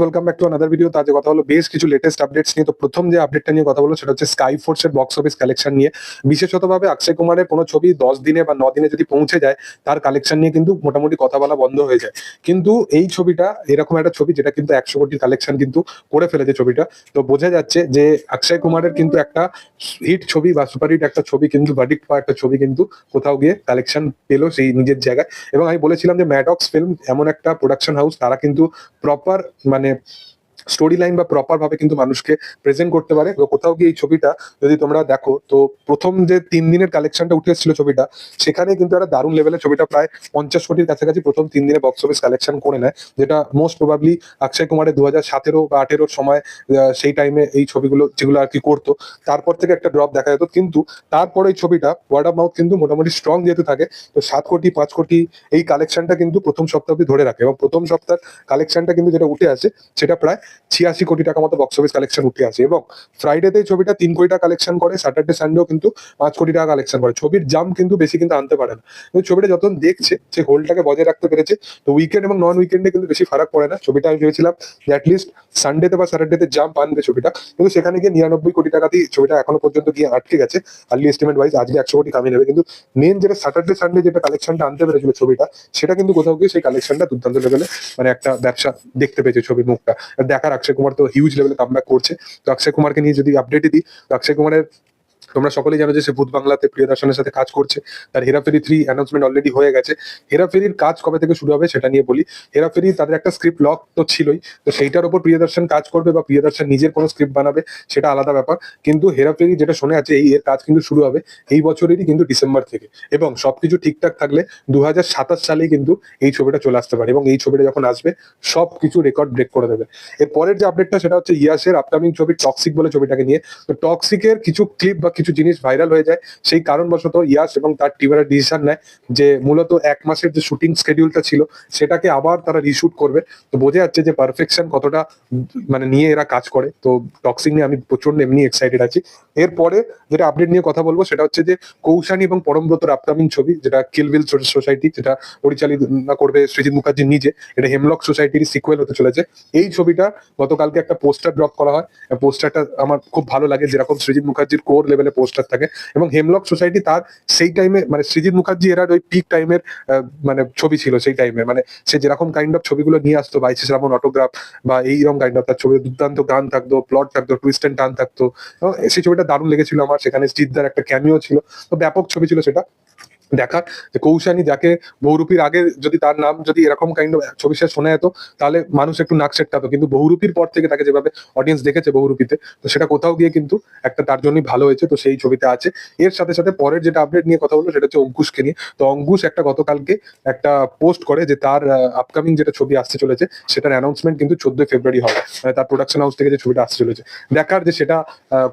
Welcome back to another video তো আজকে কথা হলো বেশ কিছু লেটেস্ট আপডেটস নিয়ে। তো প্রথম যে আপডেটটা নিয়ে কথা বলব, সেটা হচ্ছে স্কাই ফোর্সের বক্স অফিস কালেকশন নিয়ে। বিশেষতভাবে অক্ষয় কুমারের কোনো ছবি দশ দিনে বা ন দিনে যদি পৌঁছে যায়, তার কালেকশন নিয়ে কিন্তু মোটামুটি কথা বলা বন্ধ হয়ে যায়। কিন্তু এই ছবিটা এরকম একটা ছবি, যেটা কিন্তু একশো কোটির কালেকশন কিন্তু করে ফেলেছে ছবিটা। তো বোঝা যাচ্ছে যে অক্ষয় কুমারের কিন্তু একটা হিট ছবি বা সুপারহিট একটা ছবি কিন্তু ভার্ডিক্ট পাওয়া একটা ছবি কিন্তু কোথাও গিয়ে কালেকশন পেল সেই নিজের জায়গায়। এবং আমি বলেছিলাম যে ম্যাডক্স ফিল্ম এমন একটা প্রোডাকশন হাউস তারা কিন্তু প্রপার মানে স্টোরি লাইন বা প্রপার ভাবে কিন্তু মানুষকে প্রেজেন্ট করতে পারে। কোথাও গিয়ে এই ছবিটা যদি তোমরা দেখো, তো প্রথম যে তিন দিনের কালেকশনটা উঠে এসেছিল ছবিটা, সেখানে কিন্তু একটা দারুণ লেভেলের ছবিটা প্রায় পঞ্চাশ কোটির কাছাকাছি প্রথম তিন দিনে বক্স অফিস কালেকশন করে নেয়, যেটা মোস্ট প্রবাবলি অক্ষয় কুমারের দু হাজার সতেরো বা আঠেরোর সময় সেই টাইমে এই ছবিগুলো, যেগুলো আর কি করতো। তারপর থেকে একটা ড্রপ দেখা যেত। কিন্তু তারপরে এই ছবিটা ওয়ার্ড অফ মাউথ কিন্তু মোটামুটি স্ট্রং যেহেতু থাকে, তো সাত কোটি, পাঁচ কোটি এই কালেকশনটা কিন্তু প্রথম সপ্তাহ ধরে রাখে। এবং প্রথম সপ্তাহের কালেকশনটা কিন্তু যেটা উঠে আসে, সেটা প্রায় ছিয়াশি কোটি টাকা মতো বক্স অফিস কালেকশন উঠে আসে এবং ফ্রাইডেতে ছবিটা তিন কোটি টাকা কালেকশন করে স্যাটারডে সানডেও কিন্তু পাঁচ কোটি টাকা কালেকশন করে। ছবির জাম কিন্তু বেশি কিন্তু আনতে পারে না। কিন্তু ছবিটা যখন দেখছে যে হোলটাকে বজায় রাখতে পেরেছে। তো উইকেন্ড এবং নন উইকেন্ডে কিন্তু বেশি ফারাক পড়ে না। ছবিটা আমি ভেবেছিলাম যে অ্যাটলিস্ট সানডেতে বা স্যাটারডেতে জাম্প আনবে ছবিটা। কিন্তু সেখানে গিয়ে নিরানব্বই কোটি টাকাতেই ছবিটা এখনও পর্যন্ত গিয়ে আটকে গেছে। আর্লি এস্টিমেট ওয়াইজ আজকে একশো কোটি কামিয়ে নেবে। কিন্তু মেন যেটা স্যাটারডে সানডে যেটা কালেকশনটা আনতে পেরেছিল ছবিটা, সেটা কিন্তু কোথাও গিয়ে সেই কালেকশনটা দুর্দান্ত লেভেলে মানে একটা ব্যবসা দেখতে পেয়েছে ছবির মুখটা। আর দেখার অক্ষয় কুমার তো হিউজ লেভেলে কামব্যাক করছে। তো অক্ষয় কুমারকে নিয়ে যদি আপডেটই দিই, তো অক্ষয় কুমারের তোমরা সকলেই জানো যে সে ভূত বাংলাতে প্রিয় দর্শনের সাথে কাজ করছে। তার হেরাফেরি থ্রি অ্যানাউন্সমেন্ট অলরেডি হয়ে গেছে। হেরাফেরির কাজ কবে থেকে শুরু হবে সেটা নিয়ে বলি। হেরাফেরি তাদের একটা স্ক্রিপ্ট লক তো ছিলই। তো সেইটার উপর প্রিয়দর্শন কাজ করবে বা প্রিয়দর্শন নিজের কোনো স্ক্রিপ্ট বানাবে, সেটা আলাদা ব্যাপার। কিন্তু হেরাফেরি যেটা শোনা আছে, এই এর কাজ কিন্তু শুরু হবে এই বছরেরই কিন্তু ডিসেম্বর থেকে। এবং সবকিছু ঠিকঠাক থাকলে দু হাজার সাতাশ সালেই কিন্তু এই ছবিটা চলে আসতে পারে। এবং এই ছবিটা যখন আসবে সব কিছু রেকর্ড ব্রেক করে দেবে। এর পরের যে আপডেটটা সেটা হচ্ছে ইয়াসের আপকামিং ছবি টক্সিক বলে ছবিটাকে নিয়ে। তো টক্সিকের কিছু ক্লিপ বা জিনিস ভাইরাল হয়ে যায়, সেই কারণবশত ইয়াস এবং তার টিমের ডিসিশন নেয় যে মূলত এক মাসের যে শুটিং স্কেডিউলটা ছিল, সেটাকে আবার তারা রিশুট করবে। তো বোঝা যাচ্ছে যে পারফেকশন কতটা মানে নিয়ে এরা কাজ করে। তো টক্সিক নিয়ে আমি প্রচণ্ড এমনি এক্সাইটেড আছি। এরপরে যেটা আপডেট নিয়ে কথা বলব, সেটা হচ্ছে যে কৌশানী এবং পরমব্রতর আপকামিং ছবি, যেটা কিলবিল সোসাইটি যেটা পরিচালনা করবে সৃজিত মুখার্জি নিজে, এটা হেমলক সোসাইটির সিকুয়েল হতে চলেছে। এই ছবিটা গতকালকে একটা পোস্টার ড্রপ করা হয়। পোস্টারটা আমার খুব ভালো লাগে, যেরকম সৃজিত মুখার্জির কোর লেভেলে পোস্টার থাকে। এবং হেমলক সোসাইটি তার সেই টাইমে মানে সৃজিত মুখার্জি এরার ওই পিক টাইমের মানে ছবি ছিল সেই টাইমে মানে সে যেরকম কাইন্ড অফ ছবিগুলো নিয়ে আসতো বাইশে শ্রাবণ অটোগ্রাফ বা এইরকম কাইন্ড অফ তার ছবি দুর্দান্ত গান থাকতো প্লট থাকতো টুইস্ট অ্যান্ড টান থাকতো। সেই ছবিটা দারুণ লেগেছিল আমার। সেখানে জিদ্দার একটা ক্যামিও ছিল। তো ব্যাপক ছবি ছিল সেটা। দেখার যে কৌশানী যাকে বহুরূপীর আগে যদি তার নাম যদি এরকম কাইন্ড অফ ছবি সে শোনা যেত, তাহলে মানুষ একটু নাক সেটকাতো। কিন্তু বহুরূপীর পর থেকে তাকে যেভাবে অডিয়েন্স দেখেছে বহুরূপীতে, তো সেটা কোথাও গিয়ে কিন্তু একটা তার জন্যই ভালো হয়েছে, তো সেই ছবিতে আছে। এর সাথে সাথে পরের যেটা আপডেট নিয়ে কথা বলব সেটা হচ্ছে অঙ্কুশকে নিয়ে। তো অঙ্কুশ একটা গতকালকে একটা পোস্ট করে যে তার আপকামিং যেটা ছবি আসতে চলেছে, সেটার অ্যানাউন্সমেন্ট কিন্তু চোদ্দই ফেব্রুয়ারি হবে। মানে তার প্রোডাকশন হাউস থেকে যে ছবিটা আসতে চলেছে। দেখার যে সেটা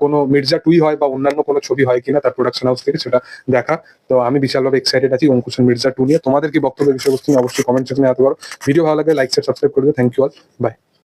কোনো মির্জা টুই হয় বা অন্যান্য কোনো ছবি হয় কিনা, তার প্রোডাকশন হাউস থেকে সেটা দেখা তো আমি বিশালভাবে এক্সাইটেড আছি অঙ্কুশন মির্জা টু নিয়ে। তোমাদের কি বক্তব্য বিষয়বস্তু অবশ্যই কমেন্ট সেকশনে আনতে পারো ভিডিও ভালো লাগে লাইক সাবস্ক্রাইব করে দিও। Thank you all by